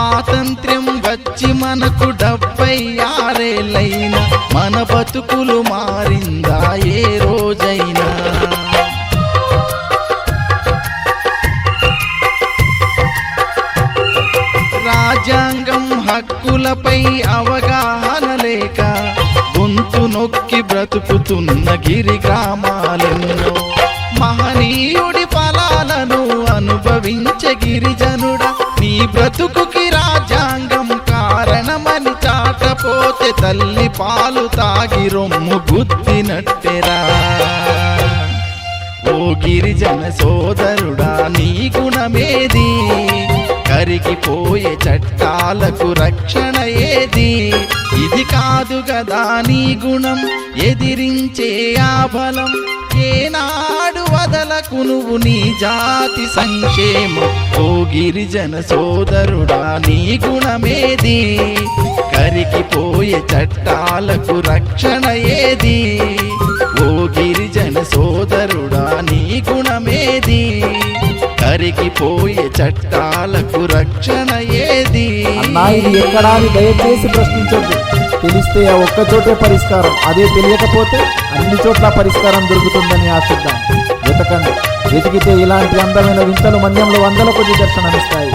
స్వాతంత్ర్యం వచ్చి మనకు డెబ్బై ఆరేళ్ళైనా మన బతుకులు మారిందా ఏ రోజైనా. రాజ్యాంగం హక్కులపై అవగాహన లేక గొంతు నొక్కి బ్రతుకుతున్న గిరి గ్రామాలెన్నో. మహనీయుడి ఫలాలను అనుభవించే గిరిజనుడా నీ బ్రతుకుకి పోతే తల్లి పాలు తాగి రొమ్ము గుద్దినట్టెరా ఓ గిరిజన సోదరుడా నీ గుణమేది? కరిగిపోయే చట్టాలకు రక్షణ ఏది? ఇది కాదు కదా నీ గుణం ఎదిరించే ఆ బలం. ఏనాడు వదలకు నువ్వు నీ జాతి సంక్షేమం. ఓ గిరిజన సోదరుడా నీ గుణమేది? కరిగిపోయే చట్టాలకు రక్షణ ఏది? ఓ గిరిజన సోదరుడా నీ గుణమేది? కరిగిపోయే చట్టాలకు రక్షణ ఏది? అన్నా ఇది ఎక్కడా అని దయచేసి ప్రశ్నించండి తెలిస్తే ఆ ఒక్క చోటే పరిష్కారం. అదే తెలియకపోతే అన్ని చోట్ల పరిష్కారం దొరుకుతుందని ఆశిద్దాం. వెతకండి. వెతికితే ఇలాంటి అందమైన వింతలు మన్యంలో వందల కొద్ది దర్శనమిస్తాయి.